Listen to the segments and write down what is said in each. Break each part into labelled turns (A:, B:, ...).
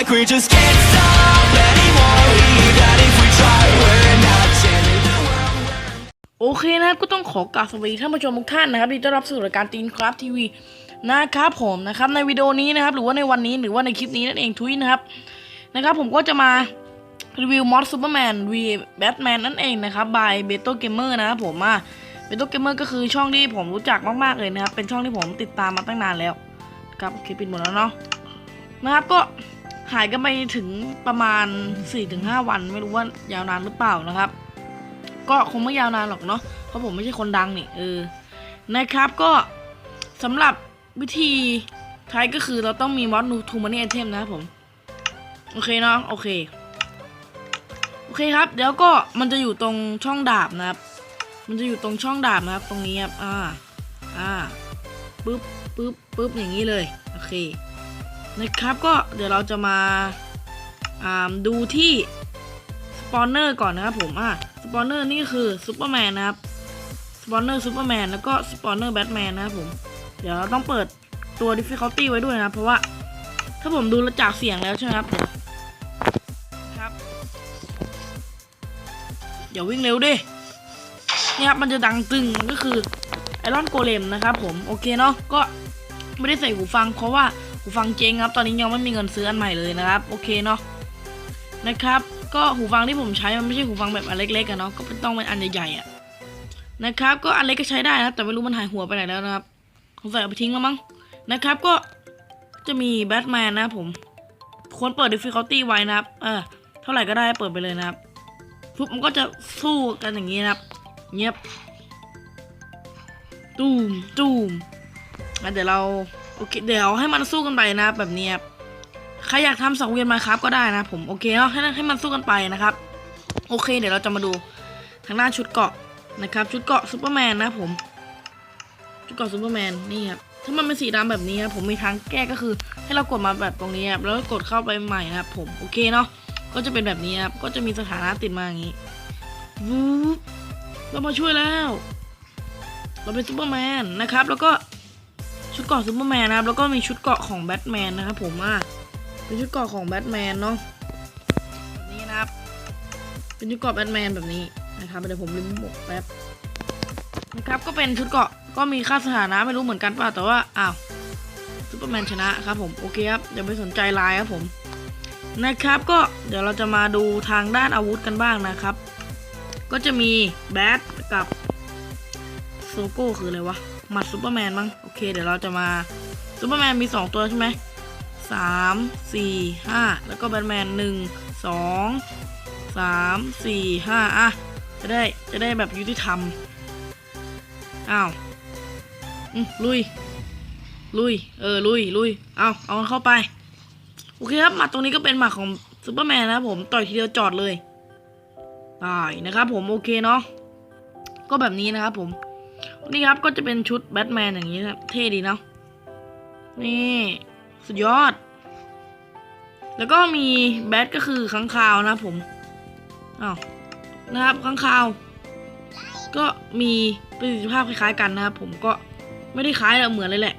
A: like we just can't stop anymore. Even if we try, we're not changing the world.
B: โอเคนะครับก็ต้องขอกราบสวัสดีท่านผู้ชมทุกท่านนะครับที่ต้อนรับสู่รายการตีนครับทีวีนะครับผมนะครับในวิดีโอนี้นะครับหรือว่าในวันนี้หรือว่าในคลิปนี้นั่นเองทุยนะครับนะครับผมก็จะมารีวิวมอดซูเปอร์แมนวีแบทแมนนั่นเองนะครับบายเบโตเกมเมอร์นะครับผมอะเบโตเกมเมอร์ก็คือช่องที่ผมรู้จักมากๆเลยนะครับ เป็นช่องที่ผมติดตามมาตั้งนานแล้วครับโอเคปิดหมดแล้วเนาะนะครับก็ หายกันไปถึงประมาณ 4-5 วันไม่รู้ว่ายาวนานหรือเปล่านะครับ ก็คงไม่ยาวนานหรอกเนาะเพราะผมไม่ใช่คนดังนี่เออนะครับก็สำหรับวิธีใช้ก็คือเราต้องมีมอดนูทูมันนี่ไอเทมนะครับผม โอเคเนาะโอเค โอเคครับ เดี๋ยวก็มันจะอยู่ตรงช่องดาบนะครับ มันจะอยู่ตรงช่องดาบนะครับ ตรงนี้ครับอ่าอ่าปึ๊บปึ๊บปึ๊บอย่างนี้เลย โอเค นะครับก็เดี๋ยวเราจะมาาดูที่สปอนเนอร์ก่อนนะครับผมอะสปอนเนอร์นี่คือซูเปอร์แมนนะครับสปอนเนอร์ซูเปอร์แมนแล้วก็สปอนเนอร์แบทแมนนะครับผมเดี๋ยวเราต้องเปิดตัว difficulty ไว้ด้วยนะครับ เพราะว่าถ้าผมดูจากเสียงแล้วใช่ไหมครับเดี๋ยวครับเดี๋ยววิ่งเร็วดินี่ครับมันจะดังตึงก็คือไอรอนโกเลมนะครับผมโอเคเนาะก็ไม่ได้ใส่หูฟังเพราะว่า หูฟังเจ๊งครับ ตอนนี้ยังไม่มีเงินซื้ออันใหม่เลยนะครับ โอเคเนาะนะครับ ก็หูฟังที่ผมใช้มันไม่ใช่หูฟังแบบอันเล็กๆอะเนาะก็เป็นต้องเป็นอันใหญ่ๆอะนะครับ ก็อันเล็กก็ใช้ได้นะแต่ไม่รู้มันหายหัวไปไหนแล้วนะครับคงใส่เอาไปทิ้งแล้วมั้งนะครับก็จะมีแบทแมนนะผมควรเปิด difficulty ไว้นะครับเออเท่าไหร่ก็ได้เปิดไปเลยนะครับทุบมันก็จะสู้กันอย่างนี้นะครับเงียบตูมตูมงั้นเดี๋ยวเรา โอเค เดี๋ยวให้มันสู้กันไปนะครับแบบนี้ครับใครอยากทำสังเวียนมาครับก็ได้นะผมโอเคเนาะให้ให้มันสู้กันไปนะครับ โอเค เดี๋ยวเราจะมาดูทางด้านชุดเกาะนะครับ ชุดเกาะซูเปอร์แมนนะผม ชุดเกาะซูเปอร์แมนนี่ครับถ้ามันเป็นสีดำแบบนี้ครับผมมีทางแก้ก็คือให้เรากดมาแบบตรงนี้ครับแล้วก็กดเข้าไปใหม่นะครับผมโอเคเนาะก็จะเป็นแบบนี้ครับก็จะมีสถานะติดมาอย่างนี้วูบเรามาช่วยแล้ว เราเป็นซูเปอร์แมนนะครับ แล้วก็ ชุดเกาะซูเปอร์แมนนะครับ แล้วก็มีชุดเกาะของแบทแมนนะครับผมอะเป็นชุดเกราะของแบทแมนเนาะแบบนี้นะครับ เป็นชุดเกราะแบทแมนแบบนี้นะครับเดี๋ยวผมลืมหมกแป๊บนะครับก็เป็นชุดเกราะก็มีค่าสถานะไม่รู้เหมือนกันป่ะแต่ว่าอ้าวซูเปอร์แมนชนะครับผมโอเคครับเดี๋ยวไปสนใจลายครับผมนะครับก็เดี๋ยวเราจะมาดูทางด้านอาวุธกันบ้างนะครับ ก็จะมีแบทกับโซโก้คืออะไรวะ หมัดซูเปอร์แมนมั้งโอเคเดี๋ยวเราจะมาซูเปอร์แมนมีสองตัวใช่ไหมสามสี่ห้าแล้วก็แบทแมนหนึ่งสองสามสี่ห้าอะจะได้จะได้แบบยุติธรรมอ้าวอืมลุย ลุย เออ ลุย ลุย เอาเอาเข้าไป โอเคครับหมัดตรงนี้ก็เป็นหมัดของซูเปอร์แมนนะครับผม ต่อยทีเดียวจอดเลยตายนะครับผม โอเคเนาะ ก็แบบนี้นะครับผม นี่ครับก็จะเป็นชุดแบทแมนอย่างนี้ครับ เท่ดีเนาะนี่ สุดยอด แล้วก็มีแบทก็คือค้างคาวนะผมอ้าวนะครับค้างคาว ก็มีประสิทธิภาพคล้ายๆกันนะครับผมก็ไม่ได้คล้ายแต่เหมือนเลยแหละ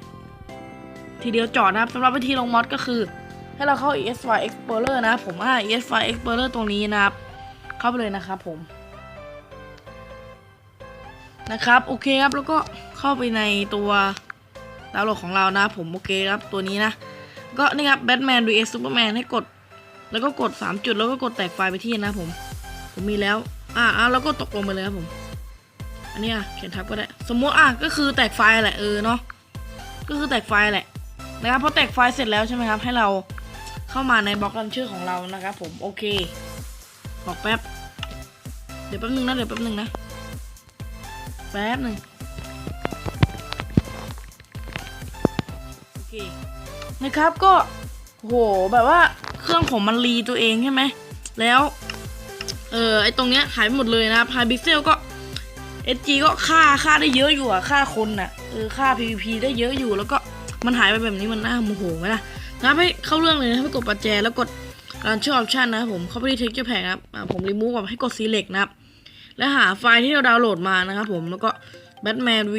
B: ทีเดียวจอดนะครับสำหรับวิธีลงมอดก็คือ ให้เราเข้า ESY Explorer นะครับผมอ่า ESY Explorer ตรงนี้นะครับ เข้าไปเลยนะครับผม นะครับ โอเคครับแล้วก็เข้าไปในตัวดาวน์โหลดของเรานะผมโอเคครับตัวนี้นะ ก็นี่ครับแบทแมน vs ซูเปอร์แมนให้กด แล้วก็กด 3 จุดแล้วก็กดแตกไฟล์ไปที่นะผม ผมมีแล้ว อ่าอ่าแล้วก็ตกลงไปเลยครับผม อันนี้อะเขียนทับก็ได้ สมมติอะก็คือแตกไฟล์แหละเออเนาะก็คือแตกไฟล์แหละนะครับพอแตกไฟล์เสร็จแล้วใช่ไหมครับ ให้เราเข้ามาในบล็อกลันชื่อของเรานะครับผมโอเค บอกแป๊บ เดี๋ยวแป๊บนึงนะเดี๋ยวแป๊บนึงนะ แป๊บหนึ่งโอเคนะครับก็โหแบบว่าเครื่องผมมันรีตัวเองใช่ไหม แล้ว เออไอตรงเนี้ยหายไปหมดเลยนะครับไฮบิเซลก็ SG ก็ค่าค่าได้เยอะอยู่อะค่าคนน่ะเออค่า PVP ได้เยอะอยู่แล้วก็มันหายไปแบบนี้มันน่าโมโหไหมล่ะนะครับให้เข้าเรื่องเลยนะครับให้กดปัจแจแล้วกดการช่วยออปชันนะครับผมเข้าไปที่ texture pack นะครับผมรีมูฟแบบให้กด select นะครับ แล้วหาไฟล์ที่เราดาวน์โหลดมานะครับผมแล้วก็ Batman v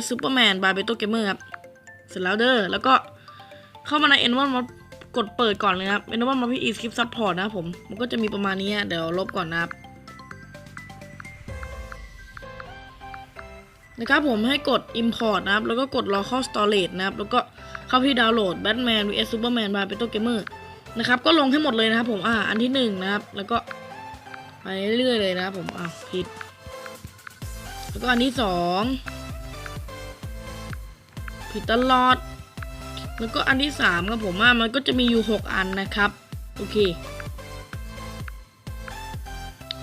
B: S Superman by Beto Gamer ครับ เสร็จแล้วเด้อแล้วก็เข้ามาใน N1 Mod กดเปิดก่อนเลยครับเป็นว่ามาพี่อีสคริปซัพพอร์ตนะครับผม มันก็จะมีประมาณนี้เดี๋ยวลบก่อนนะครับนะครับผมให้กด import นะครับ แล้วก็กด local storage นะครับ แล้วก็เข้าที่ดาวน์โหลด Batman vs Superman by Petro Gamer นะครับ ก็ลงให้หมดเลยนะครับผม อ่า อันที่หนึ่งนะครับ แล้วก็ ไปเรื่อยเลยนะผมอ่าวผิด แล้วก็อันที่สองผิดตลอด แล้วก็อันที่สามครับผมอ่ามันก็จะมีอยู่หกอันนะครับ โอเค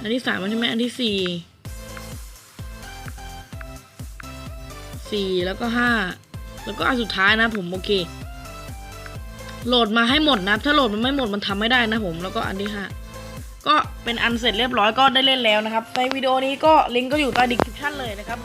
B: อันที่สามใช่ไหมอันที่สี่สี่แล้วก็ห้าแล้วก็อันสุดท้ายนะผมโอเค โหลดมาให้หมดนะ ถ้าโหลดมันไม่หมดมันทำไม่ได้นะผม แล้วก็อันที่ห้า ก็เป็นอันเสร็จเรียบร้อยก็ได้เล่นแล้วนะครับ ในวิดีโอนี้ก็ลิงก์ก็อยู่ใต้ดีคริปชั่นเลยนะครับ